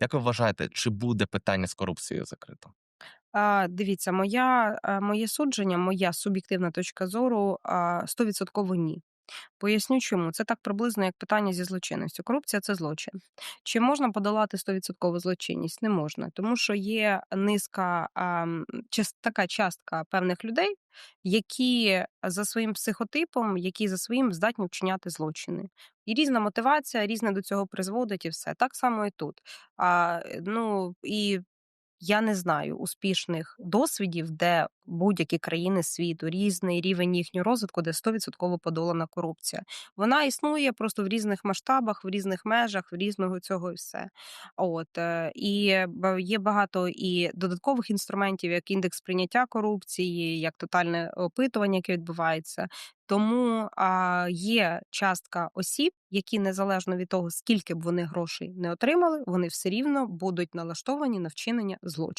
Як ви вважаєте, чи буде питання з корупцією закрито? А, дивіться, моя а, моє судження, моя суб'єктивна точка зору, а, стовідсотково ні. Поясню чому. Це так приблизно як питання зі злочинністю. Корупція це злочин. Чи можна подолати стовідсоткову злочинність? Не можна, тому що є низка така частка певних людей, які за своїм психотипом, які за своїм здатні вчиняти злочини. І різна мотивація, різне до цього призводить, і все. Так само і тут. А, е, ну і я не знаю успішних досвідів, де будь-які країни світу, різний рівень їхнього розвитку, де 100% подолана корупція. Вона існує просто в різних масштабах, в різних межах, в різного цього і все. От е, і є багато і додаткових інструментів, як індекс прийняття корупції, як тотальне опитування, яке відбувається. Тому а, є частка осіб, які незалежно від того, скільки б вони грошей не отримали, вони все рівно будуть налаштовані на вчинення злочину.